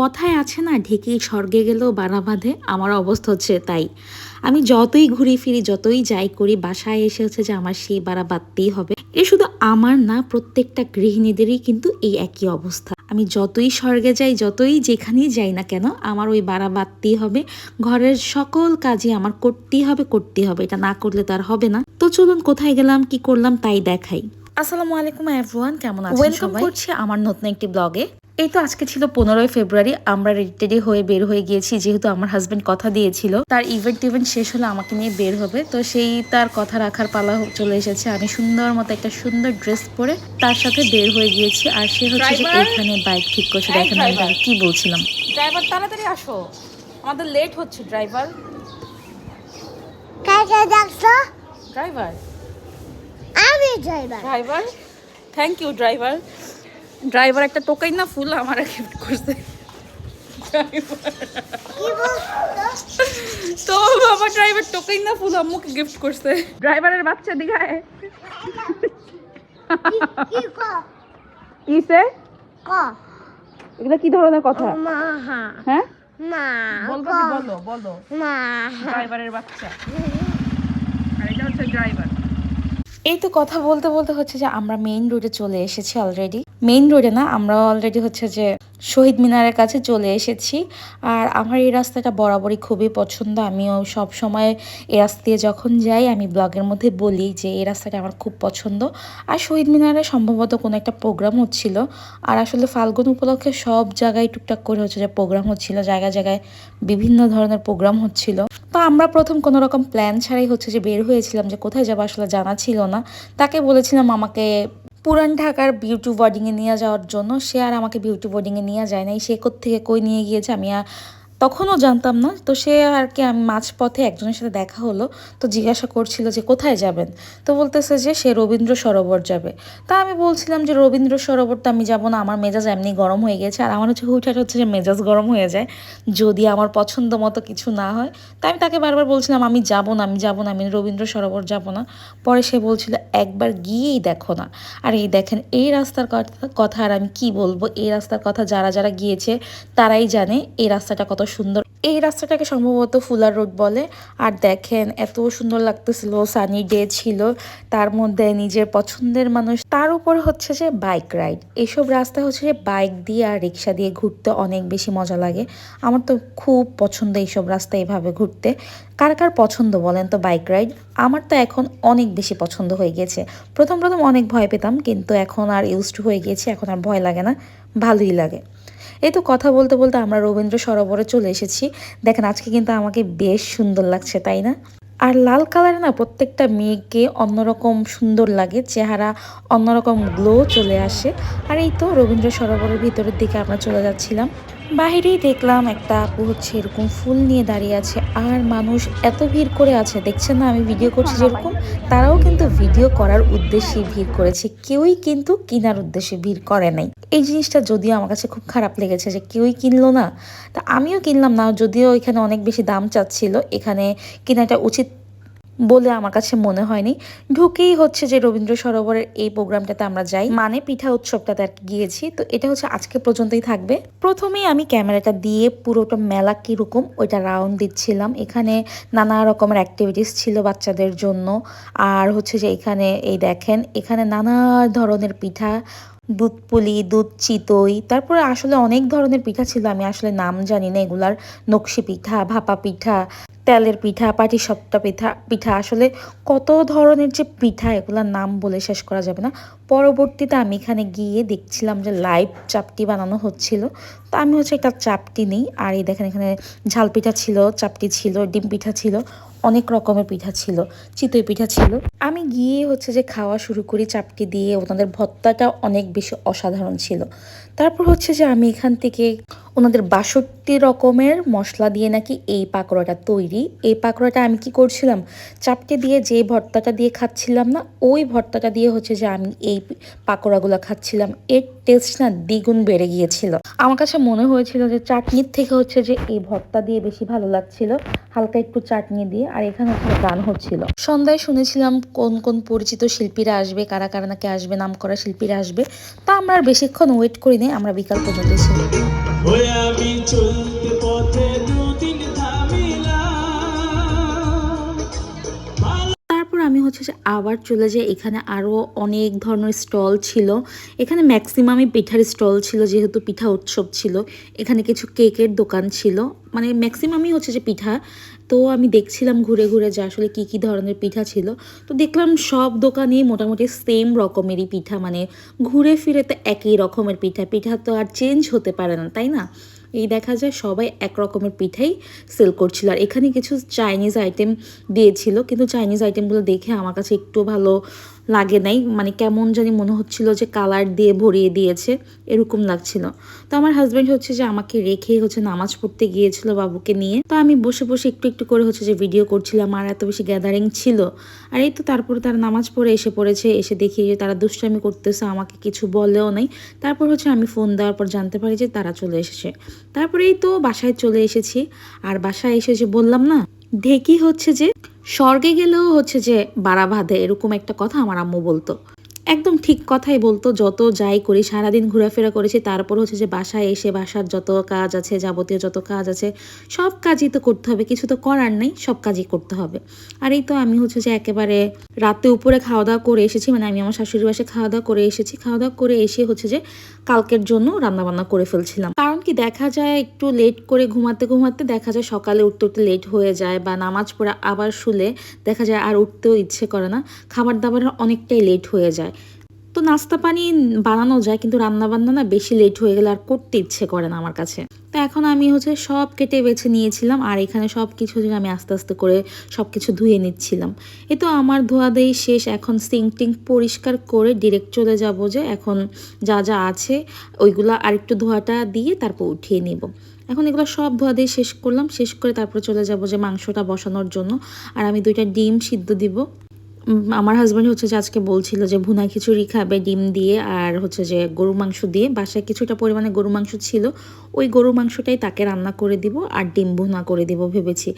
কথায় আছে না ঢেকেই স্বর্গে গেলেও বাড়া বাঁধে আমার অবস্থা হচ্ছে তাই। আমি যতই ঘুরি ফিরি যতই যাই করি বাসায় এসে হচ্ছে যে আমার সেই বাড়া বাঁধতেই হবে। এ শুধু আমার না প্রত্যেকটা গৃহিণীদেরই কিন্তু এই একই অবস্থা। আমি যতই স্বর্গে যাই যতই যেখানেই যাই না কেন আমার ওই বাড়া বাঁধতেই হবে। ঘরের সকল কাজই আমার করতেই হবে করতেই হবে। এটা না করলে তার হবে না। তো চলুন কোথায় গেলাম কি করলাম তাই দেখাই। আসসালামু আলাইকুম এভরিওয়ান কেমন আছেন ওয়েলকাম করছি আমার নতুন একটি ব্লগে। এই তো আজকে ছিল পনেরোই ফেব্রুয়ারি আমরা রেডি টেডি হয়ে বের হয়ে গিয়েছি যেহেতু আমার হাজবেন্ড কথা দিয়েছিল। তার ইভেন্ট ইভেন্ট শেষ হলে আমাকে নিয়ে বের হবে তো সেই তার কথা রাখার পালা চলে এসেছে। আমি সুন্দর মতো একটা সুন্দর ড্রেস পরে তার সাথে বের হয়ে গিয়েছি আর সে হচ্ছে যে? এখানে বাইক ঠিক করছে দেখেন আমি কি বলছিলাম। ড্রাইভার তাড়াতাড়ি আসো। আমাদের লেট হচ্ছে ড্রাইভার ড্রাইভার আমি driver driver thank you driver driver একটা টোকাই না, ফুল আমার গিফট করছে। তো বাবা ড্রাইভার টোকাই না, ফুল আম্মুকে গিফট করছে। ড্রাইভারের বাচ্চা দিঘায়। কিসে? এগুলো কি ধরনের কথা? হ্যাঁ? বলব বলো বলো। ড্রাইভারের বাচ্চা। ড্রাইভার। এই তো কথা বলতে বলতে হচ্ছে যে আমরা মেইন রোডে চলে এসেছি অলরেডি মেইন রোডে না, আমরা অলরেডি হচ্ছে যে শহীদ মিনারের কাছে চলে এসেছি। আর আমার এই রাস্তাটা বরাবরই খুবই পছন্দ। আমিও সব সময় এই রাস্তা দিয়ে যখন যাই, আমি ব্লগের মধ্যে বলি যে এই রাস্তাটা আমার খুব পছন্দ। আর শহীদ মিনারে সম্ভবত কোনো একটা প্রোগ্রাম হচ্ছিল। আর আসলে ফাল্গুন উপলক্ষে সব জায়গায় টুকটাক করে হচ্ছে যে প্রোগ্রাম হচ্ছিল, জায়গায় জায়গায় বিভিন্ন ধরনের প্রোগ্রাম হচ্ছিল। তো আমরা প্রথম কোনো রকম প্ল্যান ছাড়াই হচ্ছে যে বের হয়েছিলাম যে কোথায় যাব আসলে জানা ছিল না। তাকে বলেছিলাম আমাকে পুরান ঢাকার বিউটি বোর্ডিংয়ে নিয়ে যাওয়ার জন্য সে আর আমাকে বিউটি বোর্ডিংয়ে নিয়ে যায় নাই। সে থেকে কই নিয়ে গিয়েছে আমি আর তখনও জানতাম না। তো সে আর কি আমি, মাঝপথে একজনের সাথে দেখা হলো। তো জিজ্ঞাসা করছিল যে কোথায় যাবেন? তো বলতেছে যে সে রবীন্দ্র সরোবর যাবে। তা আমি বলছিলাম যে রবীন্দ্র সরোবর তো আমি যাব না, আমার মেজাজ এমনি গরম হয়ে গেছে। আর আমার হচ্ছে হুটহাট হচ্ছে যে মেজাজ গরম হয়ে যায়, যদি আমার পছন্দ মতো কিছু না হয়। তাই আমি তাকে বারবার বলছিলাম, আমি যাব না, আমি যাব না, আমি রবীন্দ্র সরোবর যাব না। পরে সে বলছিল, একবার গিয়েই দেখো না। আর এই দেখেন, এই রাস্তার কথা কথা আর আমি কি বলব? এই রাস্তার কথা যারা যারা গিয়েছে, তারাই জানে এই রাস্তাটা কত সুন্দর। এই রাস্তাটাকে সম্ভবত ফুলার রোড বলে। আর দেখেন, এত সুন্দর লাগতেছিল সানি ডে ছিল। তার মধ্যে নিজের পছন্দের মানুষ। তার উপর হচ্ছে যে বাইক রাইড এইসব রাস্তা হচ্ছে যে বাইক দিয়ে আর রিক্সা দিয়ে ঘুরতে অনেক বেশি মজা লাগে। আমার তো খুব পছন্দ এইসব রাস্তা এভাবে ঘুরতে। কার কার পছন্দ বলেন তো বাইক রাইড আমার তো এখন অনেক বেশি পছন্দ হয়ে গেছে। প্রথম প্রথম অনেক ভয় পেতাম, কিন্তু এখন আর ইউজড হয়ে গিয়েছে এখন আর ভয় লাগে না। ভালোই লাগে। এই তো কথা বলতে বলতে আমরা রবীন্দ্র সরোবরে চলে এসেছি। দেখেন, আজকে কিন্তু আমাকে বেশ সুন্দর লাগছে, তাই না? আর লাল কালারে না প্রত্যেকটা মেয়েকে অন্যরকম সুন্দর লাগে, চেহারা অন্যরকম গ্লো চলে আসে। আর এই তো রবীন্দ্র সরোবরের ভিতরের দিকে আমরা চলে যাচ্ছিলাম। বাহিরেই দেখলাম একটা আপু হচ্ছে এরকম ফুল নিয়ে দাঁড়িয়ে আছে, আর মানুষ এত ভিড় করে আছে। দেখছেন না, আমি ভিডিও করছি যেরকম? তারাও কিন্তু ভিডিও করার উদ্দেশ্যে ভিড় করেছে, কেউই কিন্তু কেনার উদ্দেশ্যে ভিড় করে নাই। এই জিনিসটা যদিও আমার কাছে খুব খারাপ লেগেছে যে কেউই কিনলো না, তা আমিও কিনলাম না, যদিও এখানে অনেক বেশি দাম চাচ্ছিল, এখানে কেনাটা উচিত বলে আমার কাছে মনে হয়নি। ঢুকেই হচ্ছে যে রবীন্দ্র সরোবরের এই প্রোগ্রামটাতে আমরা যাই। মানে পিঠা উৎসবটাতে আর গিয়েছি। তো এটা হচ্ছে আজকে পর্যন্তই থাকবে। প্রথমেই আমি ক্যামেরাটা দিয়ে পুরোটা মেলা কীরকম ওইটা রাউন্ড দিচ্ছিলাম। এখানে নানা রকমের অ্যাক্টিভিটিস ছিল বাচ্চাদের জন্য। আর হচ্ছে যে এখানে এই দেখেন, এখানে নানা ধরনের পিঠা দুধ পুলি, দুধ চিতই, তারপরে আসলে অনেক ধরনের পিঠা ছিল, আমি আসলে নাম জানি না, এগুলার নকশি পিঠা, ভাপা পিঠা তেলের পিঠা পাটি সপ্তা পিঠা পিঠা। আসলে কত ধরনের যে পিঠা, এগুলোর নাম বলে শেষ করা যাবে না। পরবর্তীতে আমি এখানে গিয়ে দেখছিলাম যে লাইভ চাপটি বানানো হচ্ছিল। তো আমি হচ্ছে একটা চাপটি নিই। আর এই দেখেন, এখানে ঝাল পিঠা ছিল, চাপটি ছিল, ডিম পিঠা ছিল, অনেক রকমের পিঠা ছিল, চিতই পিঠা ছিল। আমি গিয়ে হচ্ছে যে খাওয়া শুরু করি চাপটি দিয়ে ওনাদের ভত্তাটা অনেক বেশি অসাধারণ ছিল। তারপর হচ্ছে যে আমি এখান থেকে ওনাদের বাষট্টি রকমের মশলা দিয়ে নাকি এই পাকোড়াটা তৈরি। এই পাকোড়াটা আমি কি করছিলাম? চাপটি দিয়ে যে ভর্তাটা দিয়ে খাচ্ছিলাম না, ওই ভর্তাটা দিয়ে হচ্ছে যে আমি এই পাকোড়াগুলো খাচ্ছিলাম। এর টেস্ট না দ্বিগুণ বেড়ে গিয়েছিল। আমার কাছে মনে হয়েছিল যে চাটনির থেকে হচ্ছে যে এই ভর্তা দিয়ে বেশি ভালো লাগছিল। হালকা একটু চাটনি দিয়ে, আর এখানে হচ্ছে গান হচ্ছিল। সন্ধ্যায় শুনেছিলাম কোন কোন পরিচিত শিল্পীরা আসবে, কারা কারা নাকি আসবে নাম করা শিল্পীরা আসবে। তা আমরা বেশিক্ষণ ওয়েট করি নাই আমরা বিকাল পর্যন্ত ছিলাম আমি হচ্ছে যে আবার চলে যাই। এখানে আরও অনেক ধরনের স্টল ছিল। এখানে ম্যাক্সিমামই পিঠার স্টল ছিল, যেহেতু পিঠা উৎসব ছিল। এখানে কিছু কেকের দোকান ছিল। মানে ম্যাক্সিমামই হচ্ছে যে পিঠা। তো আমি দেখছিলাম ঘুরে ঘুরে যে আসলে কি কি ধরনের পিঠা ছিল। তো দেখলাম সব দোকানেই মোটামুটি সেম রকমেরই পিঠা। মানে ঘুরে ফিরে তো একই রকমের পিঠা। পিঠা তো আর চেঞ্জ হতে পারে না, তাই না? এই দেখা যায় সবাই এক রকমের পিঠাই সেল করছিল। আর এখানে কিছু চাইনিজ আইটেম দিয়েছিল, কিন্তু চাইনিজ আইটেমগুলো দেখে আমার কাছে একটু ভালো লাগে নাই। মানে কেমন জানি মনে হচ্ছিল যে কালার দিয়ে ভরিয়ে দিয়েছে, এরকম লাগছিল। তো আমার হাজব্যান্ড হচ্ছে যে আমাকে রেখে হচ্ছে নামাজ পড়তে গিয়েছিল বাবুকে নিয়ে। তো আমি বসে বসে একটু একটু করে হচ্ছে যে ভিডিও করছিলাম, আর এত বেশি গ্যাদারিং ছিল। আর এই তো তারপরে তারা নামাজ পড়ে এসে পড়েছে, এসে দেখি যে তারা দুষ্টামি করতেছে, আমাকে কিছু বলেও নাই। তারপর হচ্ছে আমি ফোন দেওয়ার পর জানতে পারি যে তারা চলে এসেছে। তারপরে এই তো বাসায় চলে এসেছি। আর বাসায় এসে যে বললাম না ঢেকি হচ্ছে যে স্বর্গে গেলেও হচ্ছে যে বাড়া বাঁধে, এরকম একটা কথা আমার আম্মু বলতো। একদম ঠিক কথাই বলতো, যত যাই করি, সারাদিন ঘোরাফেরা করেছি, তারপর হচ্ছে যে বাসায় এসে বাসার যত কাজ আছে, যাবতীয় যত কাজ আছে, সব কাজই তো করতে হবে, কিছু তো করার নেই, সব কাজই করতে হবে। আর এই তো আমি হচ্ছে যে একেবারে রাতে উপরে খাওয়া দাওয়া করে এসেছি মানে আমি আমার শাশুড়ি বাসে খাওয়া দাওয়া করে এসেছি, খাওয়া দাওয়া করে এসে হচ্ছে যে কালকের জন্য রান্নাবান্না করে ফেলছিলাম। কারণ কি, দেখা যায় একটু লেট করে ঘুমাতে ঘুমাতে দেখা যায় সকালে উঠতে উঠতে লেট হয়ে যায় বা নামাজ পড়া আবার শুলে দেখা যায় আর উঠতেও ইচ্ছে করে না। খাবার দাবার অনেকটাই লেট হয়ে যায়। তো নাস্তা পানি বানানো যায়, কিন্তু রান্না বান্না না বেশি লেট হয়ে গেলে আর করতে ইচ্ছে করে না আমার কাছে। এখন আমি হচ্ছে সব কেটে বেছে নিয়েছিলাম আর এখানে সব কিছু আমি আস্তে আস্তে করে সব কিছু ধুয়ে নিচ্ছিলাম। এ তো আমার ধোয়া দেই শেষ, এখন সিঙ্ক টিঙ্ক পরিষ্কার করে ডিরেক্ট চলে যাব যে এখন যা যা আছে ওইগুলো আরেকটু ধোয়াটা দিয়ে তারপর উঠিয়ে নেব। এখন এগুলো সব ধোয়া দিয়ে শেষ করলাম, শেষ করে তারপর চলে যাব যে মাংসটা বসানোর জন্য। আর আমি দুইটা ডিম সিদ্ধ দিব। আমার হাজব্যান্ড হচ্ছে যে আজকে বলছিল যে ভুনা খিচুড়ি খাবে, ডিম দিয়ে আর হচ্ছে যে গরু মাংস দিয়ে। বাসায় কিছুটা পরিমাণে গরু মাংস ছিল, ওই গরু মাংসটাই তাকে রান্না করে দিব আর ডিম ভুনা করে দিব ভেবেছি।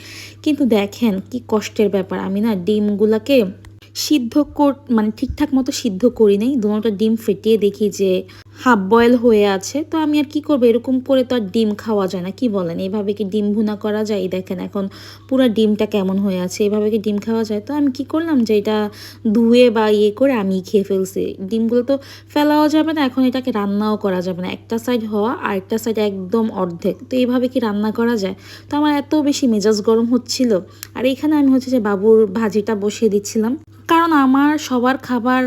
কিন্তু দেখেন কি কষ্টের ব্যাপার, আমি না ডিমগুলাকে সিদ্ধ কর মানে ঠিকঠাক মতো সিদ্ধ করি নাই, দুটা ডিম ফেটিয়ে দেখি যে হাফ বয়েল হয়ে আছে, তো আমি আর কি করব? এরকম করে তো আর ডিম খাওয়া যায় না, কি বলেন? এইভাবে কি ডিম ভুনা করা যায়? দেখেন এখন পুরো ডিমটা কেমন হয়ে আছে, এভাবে কি ডিম খাওয়া যায়? তো আমি কি করলাম যে এটা ধুয়ে বা ইয়ে করে আমি খেয়ে ফেলছি। ডিমগুলো তো ফেলাও যাবে না, এখন এটাকে রান্নাও করা যাবে না। একটা সাইড হওয়া আর একটা সাইড একদম অর্ধেক, তো এইভাবে কি রান্না করা যায়? তো আমার এত বেশি মেজাজ গরম হচ্ছিল। আর এখানে আমি হচ্ছে যে বাবুর ভাজিটা বসিয়ে দিচ্ছিলাম। কারণ আমার সবার খাবার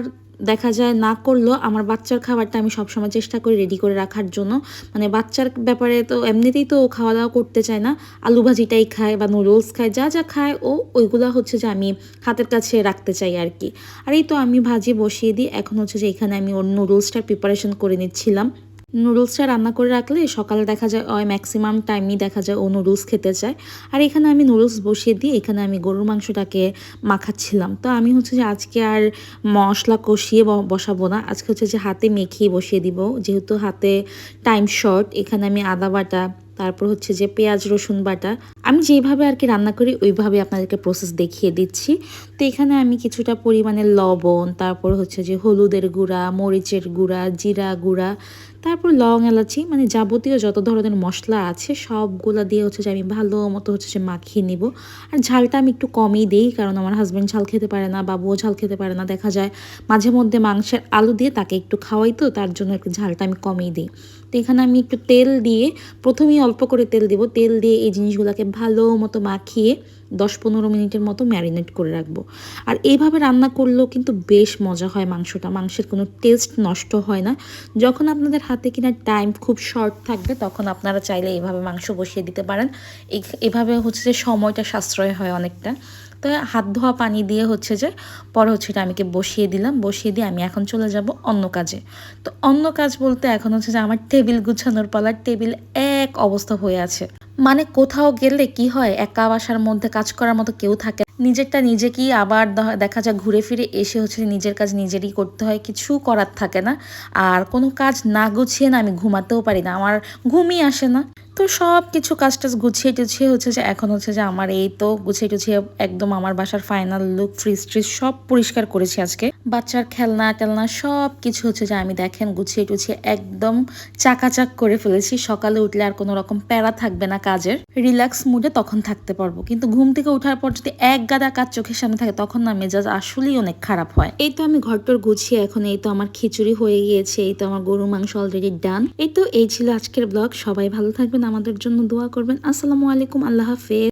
দেখা যায় না করলেও আমার বাচ্চার খাবারটা আমি সবসময় চেষ্টা করি রেডি করে রাখার জন্য। মানে বাচ্চার ব্যাপারে তো এমনিতেই তো খাওয়া দাওয়া করতে চায় না। আলু ভাজিটাই খায় বা নুডলস খায়, যা যা খায় ও ওইগুলো হচ্ছে যে আমি হাতের কাছে রাখতে চাই আর কি আর এই তো আমি ভাজি বসিয়ে দিই। এখন হচ্ছে যে এখানে আমি ওর নুডলসটার প্রিপারেশন করে নিচ্ছিলাম। নুডলসটা রান্না করে রাখলে সকালে দেখা যায়, ওই ম্যাক্সিমাম টাইমই দেখা যায় ও নুডলস খেতে চায়। আর এখানে আমি নুডলস বসিয়ে দিয়ে এখানে আমি গরুর মাংসটাকে মাখাচ্ছিলাম। তো আমি হচ্ছে যে আজকে আর মশলা কষিয়ে বসাবো না। আজকে হচ্ছে যে হাতে মেখিয়ে বসিয়ে দিব। যেহেতু হাতে টাইম শর্ট এখানে আমি আদা বাটা তারপর হচ্ছে যে পেঁয়াজ, রসুন বাটা। আমি যেভাবে আর কি রান্না করি, ওইভাবে আপনাদেরকে প্রসেস দেখিয়ে দিচ্ছি। তো এখানে আমি কিছুটা পরিমাণে লবণ, তারপর হচ্ছে যে হলুদের গুঁড়া, মরিচের গুঁড়া, জিরা গুঁড়া, তারপর লং এলাচি মানে যাবতীয় যত ধরনের মশলা আছে, সবগুলো দিয়ে হচ্ছে যে আমি ভালো মতো হচ্ছে যে মাখিয়ে নিব। আর ঝালটা আমি একটু কমই দিই, কারণ আমার হাজব্যান্ড ঝাল খেতে পারে না, বাবুও ঝাল খেতে পারে না, দেখা যায়। মাঝে মধ্যে মাংসের আলু দিয়ে তাকে একটু খাওয়াই তো, তার জন্য একটু ঝালটা আমি কমই দিই। তো এখানে আমি একটু তেল দিয়ে প্রথমেই অল্প করে তেল দিব। তেল দিয়ে এই জিনিসগুলোকে ভালো মতো মাখিয়ে দশ পনেরো মিনিটের মতো ম্যারিনেট করে রাখব। আর এইভাবে রান্না করলেও কিন্তু বেশ মজা হয় মাংসটা। মাংসের কোনো টেস্ট নষ্ট হয় না। যখন আপনাদের হাতে কিনা টাইম খুব শর্ট থাকবে, তখন আপনারা চাইলে এইভাবে মাংস বসিয়ে দিতে পারেন। এভাবে হচ্ছে যে সময়টা সাশ্রয় হয় অনেকটা। তো হাত ধোয়া পানি দিয়ে হচ্ছে যে পরে হচ্ছে এটা আমিকে বসিয়ে দিলাম। বসিয়ে দিয়ে আমি এখন চলে যাব অন্য কাজে। তো অন্য কাজ বলতে এখন হচ্ছে যে আমার টেবিল গুছানোর পালার টেবিল এক অবস্থা হয়ে আছে। মানে কোথাও গেলে কি হয়? একা বাসার মধ্যে কাজ করার মতো কেউ থাকে। নিজেরটা নিজেকেই আবার দেখা যায় ঘুরে ফিরে এসে হচ্ছে নিজের কাজ নিজেরই করতে হয়, কিছু করার থাকে না। আর কোনো কাজ না গুছিয়ে না আমি ঘুমাতেও পারি না, আমার ঘুমই আসে না। তো সব কিছু কাজ টাজ গুছিয়ে টুছিয়ে হচ্ছে যে এখন হচ্ছে যে আমার এই তো গুছিয়ে টুছিয়ে একদম আমার বাসার ফাইনাল লুক ফ্রিজ ট্রিজ সব পরিষ্কার করেছি আজকে। বাচ্চার খেলনা টেলনা সব কিছু হচ্ছে যে আমি দেখেন গুছিয়ে টুছিয়ে একদম চাকাচাক করে ফেলেছি। সকালে উঠলে আর কোনো রকম প্যারা থাকবে না কাজের। রিল্যাক্স মুডে তখন থাকতে পারব। কিন্তু ঘুম থেকে ওঠার পর যদি এক গাদা কাজ চোখের সামনে থাকে, তখন না মেজাজ আসলেই অনেক খারাপ হয়। এই তো আমি ঘরটর গুছিয়ে এখন, এই তো আমার খিচুড়ি হয়ে গিয়েছে, এই তো আমার গরু মাংস অলরেডি ডান এই তো এই ছিল আজকের ব্লগ সবাই ভালো থাকবেন, আমাদের জন্য দোয়া করবেন। আসসালামু আলাইকুম, আল্লাহ হাফেজ।